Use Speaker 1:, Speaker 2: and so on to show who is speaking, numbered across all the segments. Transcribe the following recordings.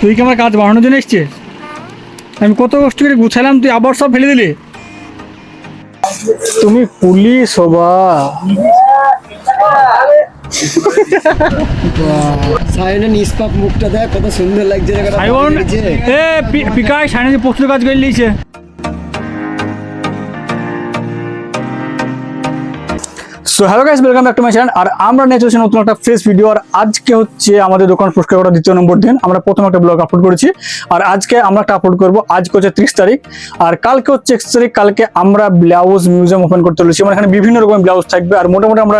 Speaker 1: তুই কি আমার কাজ বাড়ানোর জন্য এসছিস? আমি কত কষ্ট করে গুছালাম তুই আবার সব ফেলে দিলি। তুমি পুলিশ হবা
Speaker 2: সায়নের নিষ্পাপ মুখটা দেখ কত সুন্দর লাগছে লাগছে।
Speaker 1: এ পি- পিকাই সাইনে যে প্রচুর কাজ করে লিয়েছে so hello guys welcome back to my channel আর আমরা নিয়ে চলেছি নতুন একটা ফ্রেশ ভিডিও আর আজকে হচ্ছে আমাদের দোকান পুরস্কার করা দ্বিতীয় নম্বর দিন। আমরা প্রথম একটা ব্লগ আপলোড করেছি। আর আজকে আমরা একটা আপলোড করব। আজকে হচ্ছে ত্রিশ তারিখ। আর কালকে হচ্ছে এক্স তারিখ। কালকে আমরা ব্লাউজ মিউজিয়াম ওপেন করতে চলেছি। মানে এখানে বিভিন্ন রকমের ব্লাউজ থাকবে। আর মোটামুটি আমরা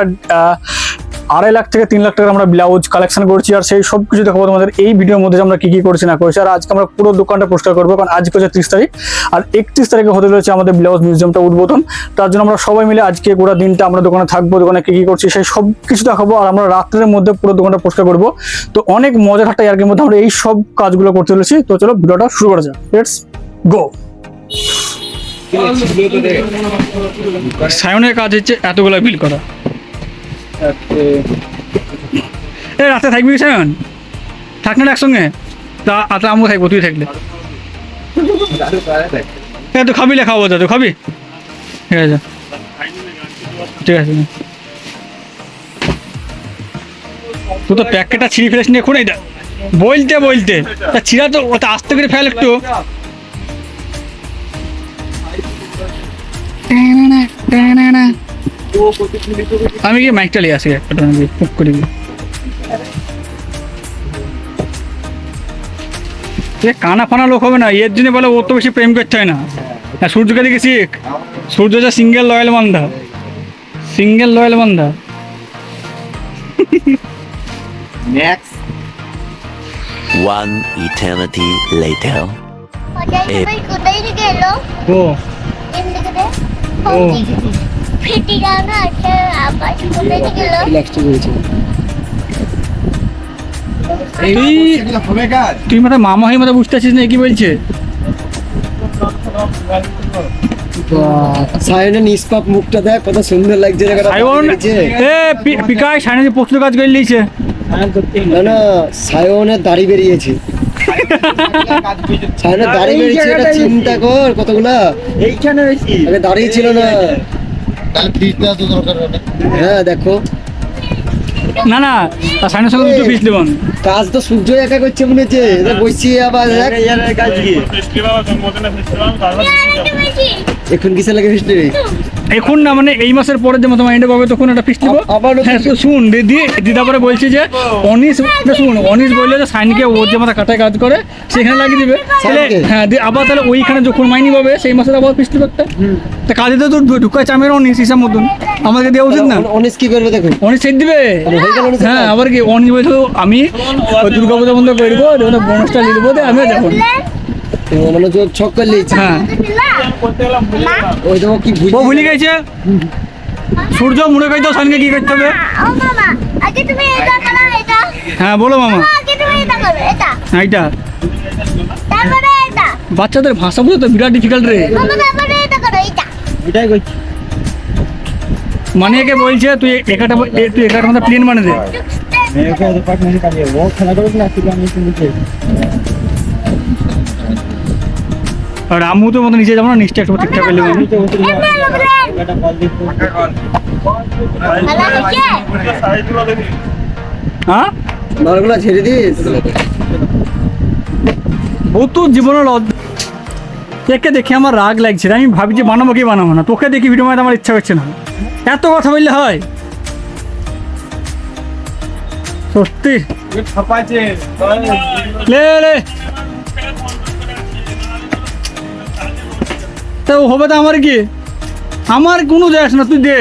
Speaker 1: আড়াই লাখ থেকে তিন লাখ টাকার আমরা ব্লাউজ কালেকশন করছি আর সেই সব কিছু দেখাবো তোমাদের। এই ভিডিওর মধ্যে আমরা কি কি করছি, না করছি, আর আজকে আমরা পুরো দোকানটা পরিষ্কার করব, কারণ আজকে হচ্ছে ত্রিশ তারিখ, আর একত্রিশ তারিখে হতে চলেছে আমাদের ব্লাউজ মিউজিয়ামটা উদ্বোধন। তার জন্য আমরা সবাই মিলে আজকে গোটা দিনটা আমরা দোকানে থাকব, দোকানে কি কি করছি, সেই সব কিছু দেখাবো, আর আমরা রাত্রের মধ্যে পুরো দোকানটা পরিষ্কার করব। তো অনেক মজার ঠাট্টা ইয়ার্কের মধ্যে আমরা এই সব কাজগুলো করতে চলেছি। তো চলো ভিডিওটা শুরু করা যাক। লেটস গো সায়নের কাজ হচ্ছে এতগুলো বিল করা। এ রাতে থাকবি কি সায়ন? থাক না রে একসঙ্গে। তা আতা আমিও থাকব তুই থাকলে। হ্যাঁ তো খাবি লে খাব তো খাবি? ঠিক আছে। ঠিক আছে। তুই তো প্যাকেটটা ছিঁড়ে ফেলেস নিয়ে খুঁড়ে এটা বলতে বলতে। তা ছিঁড়া তো ওটা আস্তে করে ফেল একটু। আমি কি মাইকটা নিয়ে আসি? একটা ফুক করে দিই। এ কানা ফানা লোক হবে না এর জন্য বলে ও তো বেশি প্রেম করতে হয় না। হ্যাঁ সূর্যকে দেখে শিখ সূর্য যা সিঙ্গেল লয়াল বান্ধা। সিঙ্গেল লয়াল বান্ধা।
Speaker 3: One eternity later.
Speaker 4: কোথায় গেল
Speaker 1: ও ও
Speaker 4: ফেটে গেল না আবার কোথায় গেল।
Speaker 2: রিল্যাক্সটা করেছে
Speaker 1: তুই মাথা মামা হয়ে মাথা বুঝতে পারছিস না কি বলছে?
Speaker 2: বাহ, সায়নের নিষ্পাপ মুখটা দেখ কত সুন্দর লাগছে
Speaker 1: এ পিকাই প্রচুর কাজ করে লিয়েছে
Speaker 2: না না সায়নের দাড়ি বেরিয়েছে। সায়নের দাড়ি বেরিয়েছে এটা চিন্তা কর কতগুলা।
Speaker 5: এইখানে
Speaker 2: হ্যাঁ দেখো।
Speaker 1: না না সাইনের সঙ্গে দেবেন
Speaker 2: কাজ তো সূর্য একা করছে মনে হচ্ছে। এদের বসিয়ে আবার
Speaker 5: কাজ কি?
Speaker 2: এখন কিসে লাগে বৃষ্টি
Speaker 1: এখন না মানে এই মাসের পরে যে তোমার এন্ডে পাবে তখন একটা পিস দিব
Speaker 2: আবার
Speaker 1: হ্যাঁ শুন দিদি দিদা পরে বলছি যে অনিস না শুন অনিস বললে যে সাইনকে ওর যে মাথা কাটায় কাজ করে সেখানে লাগিয়ে দিবে। তাহলে হ্যাঁ দিয়ে আবার তাহলে ওইখানে যখন মাইনি পাবে সেই মাসের আবার পিস দিব একটা। তা কাজে তো তোর ঢুকায় চামের অনিস হিসাব মতন। আমাকে দেওয়া উচিত না।
Speaker 2: অনেস কি করবে দেখো
Speaker 1: অনিস সেট দিবে?
Speaker 2: হয়ে
Speaker 1: আবার কি? অনিস বলছো আমি দুর্গা পূজা বন্ধ করব বোনাসটা দেবো দিয়ে আমিও যাব।
Speaker 2: মানে জোর ছক করে লিয়েছে
Speaker 1: হ্যাঁ।
Speaker 2: ওই কি
Speaker 1: ও ভুলে গেছে? সূর্য মনে করতো সাইনকে কি করতে হবে। হ্যাঁ বলো মামা।
Speaker 4: তুমি এটা
Speaker 1: এইটা। বাচ্চাদের ভাষা বুঝতে তো বিরাট ডিফিকাল্ট রে।
Speaker 5: এটাই করছি।
Speaker 1: মানে একে বলছে তুই একাটা তুই একাটা মতো প্লেন মানে দে।
Speaker 5: মেয়েকে এত পাক মেনে কাটিয়ে ও খেলা না তুই আমি শুনছি।
Speaker 1: আর আমু তো মতো নিচে যাব না নিচটা একটু ঠিকঠাক করলে আমি হ্যাঁ?
Speaker 2: নলগুলা ছেড়ে দিস।
Speaker 1: ও তো জীবনের লজ্জা। একে দেখে আমার রাগ লাগছে। আমি ভাবছি বানাবো কি বানাবো না তোকে দেখি ভিডিও বানাতে আমার ইচ্ছা করছে না। এত কথা বললে হয়। সত্যি। লে লে। তা হবে তো আমার কি? আমার কোনো আসে না, তুই দে।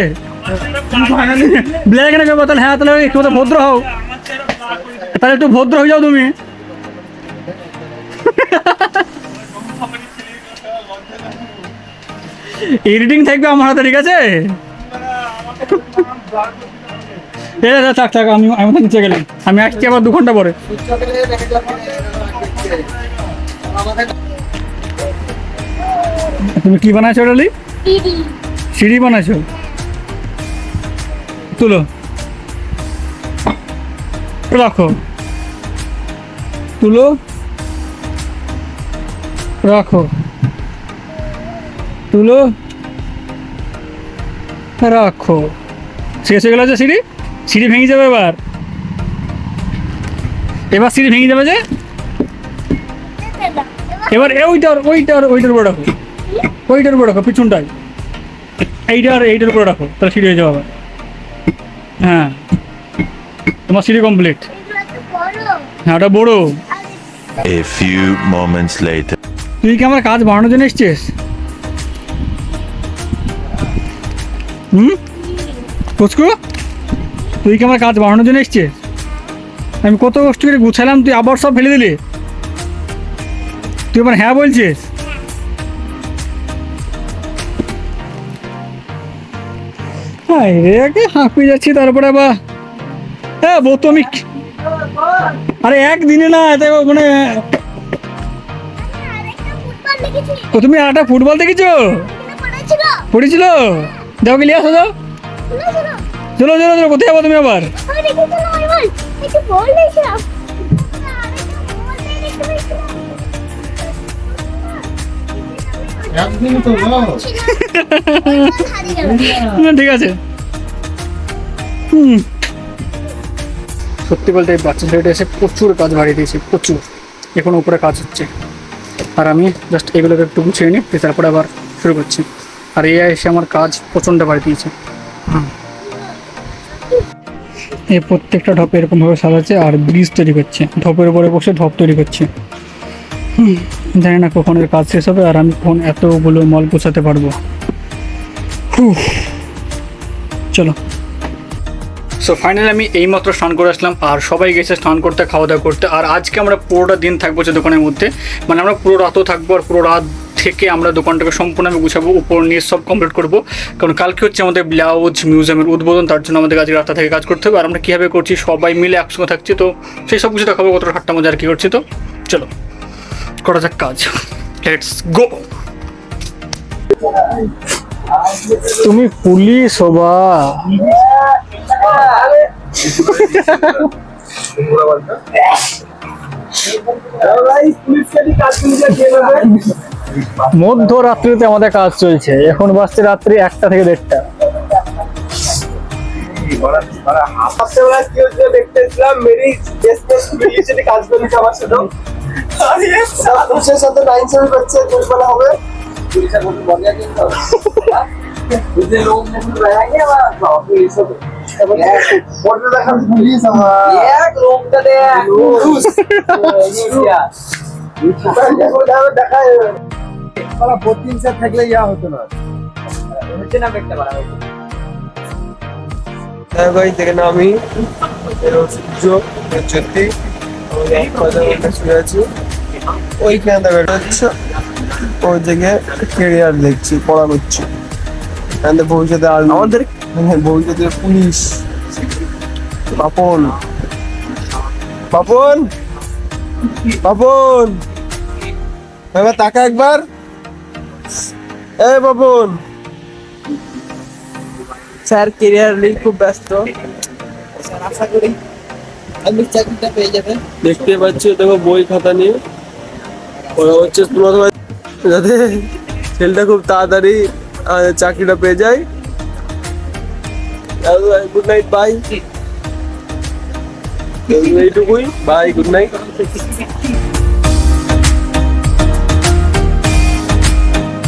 Speaker 1: ব্ল্যাক না তাহলে হ্যাঁ তাহলে একটু ভদ্র হও। তাহলে একটু ভদ্র হয়ে যাও তুমি। এডিটিং থাকবে আমার হাতে, ঠিক আছে? থাক থাক, আমি আমি নিচে গেলাম। আমি আসছি আবার দু ঘণ্টা পরে। তুমি কি বানাইছো ডালি? সিঁড়ি। বানাইছো? তুলো। রাখো। তুলো। রাখো। তুলো। রাখো। শেষ হয়ে গেল যে সিঁড়ি? সিঁড়ি ভেঙে যাবে এবার। এবার সিঁড়ি ভেঙে যাবে যে? এবার ওইটার ওইটার ওইটার রাখো ওইটার উপরে রাখো পিছনটায়। আর এইটার উপরে রাখো তাহলে সিঁড়ি হয়ে যাবে আবার। হ্যাঁ। তোমার সিঁড়ি কমপ্লিট হ্যাঁ ওটা বড়ো।
Speaker 3: A few moments later.
Speaker 1: তুই কি আমার কাজ বাড়ানোর জন্য এসছিস? হুম? পুচকু তুই কি আমার কাজ বাড়ানোর জন্য এসছিস? আমি কত কষ্ট করে গুছালাম তুই আবার সব ফেলে দিলি। তুই আবার হ্যাঁ বলছিস? হ্যাঁ রে হাঁপিয়ে যাচ্ছি তারপরে আবার। হ্যাঁ বউ তো আমি আরে একদিনে না তাই মানে ও তুমি একটা ফুটবল দেখেছ?
Speaker 4: পড়েছিল?
Speaker 1: যাও গেলে আসো যাও। চলো চলো চলো কোথায় যাব তুমি আবার? ঠিক আছে। সত্যি বলতে এই বাচ্চা ছেলেটা এসে প্রচুর কাজ বাড়িয়ে দিয়েছে প্রচুর। এখন উপরে কাজ হচ্ছে। আর আমি জাস্ট এগুলোকে একটু গুছিয়ে নিই তারপরে আবার শুরু করছি। আর এ এসে আমার কাজ প্রচণ্ড বাড়িয়ে দিয়েছে। এই প্রত্যেকটা ঢপ এরকমভাবে সাজাচ্ছে আর ব্রিজ তৈরি করছে। ঢপের উপরে বসে ঢপ তৈরি করছে। হুম, জানি না কখন এর কাজ শেষ হবে আর আমি কখন এতগুলো মল গোছাতে পারব। চলো। সো ফাইনালি আমি এইমাত্র স্নান করে আসলাম আর সবাই গেছে স্নান করতে খাওয়া দাওয়া করতে আর আজকে আমরা পুরোটা দিন থাকব যে দোকানের মধ্যে। মানে আমরা পুরো রাতও থাকব আর পুরো রাত থেকে আমরা দোকানটাকে সম্পূর্ণ আমি গুছাবো, উপর নিয়ে সব কমপ্লিট করব। কারণ কালকে হচ্ছে আমাদের ব্লাউজ মিউজিয়ামের উদ্বোধন, তার জন্য আমাদের আজকে রাতটা থেকে কাজ করতে হবে। আর আমরা কীভাবে করছি, সবাই মিলে একসঙ্গে থাকছি, তো সেই সব কিছু দেখাবো কতটা ঠাট্টা মজা আর কী করছি, তো চলো। করা যাক কাজ। লেটস গো তুমি পুলিশ হবা। মধ্য রাত্রিতে আমাদের কাজ চলছে। এখন বাজছে রাত্রি একটা থেকে দেড়টা।
Speaker 6: দেখতেছিলাম মেরি কাজ করেছে আমার সাথে পুলিশের সাথে নাইন সেভেন করছে হবে। দেখা দেখা। স্যার থাকলে ইয়া হতো না। হচ্ছে না একটা বাড়া ভাই থেকে না আমি। সূর্য জ্যোতি। শুয়ে আছি। ওইখানে দেখা যাচ্ছে। ওই জায়গায় কেরিয়ার দেখছি পড়া করছি। ভবিষ্যতে আর আমাদের ভবিষ্যতে পুলিশ পাপন পাপন পাপন এবার তাকা একবার। এ পাপন স্যার কেরিয়ার নিয়ে খুব ব্যস্ত। আশা করি আপনি চাকরিটা পেয়ে যাবেন। দেখতে পাচ্ছি দেখো বই খাতা নিয়ে। ওরা হচ্ছে তোমরা সবাই যাতে ছেলেটা খুব তাড়াতাড়ি চাকরিটা পেয়ে যায়। গুড নাইট বাই এইটুকুই বাই গুড নাইট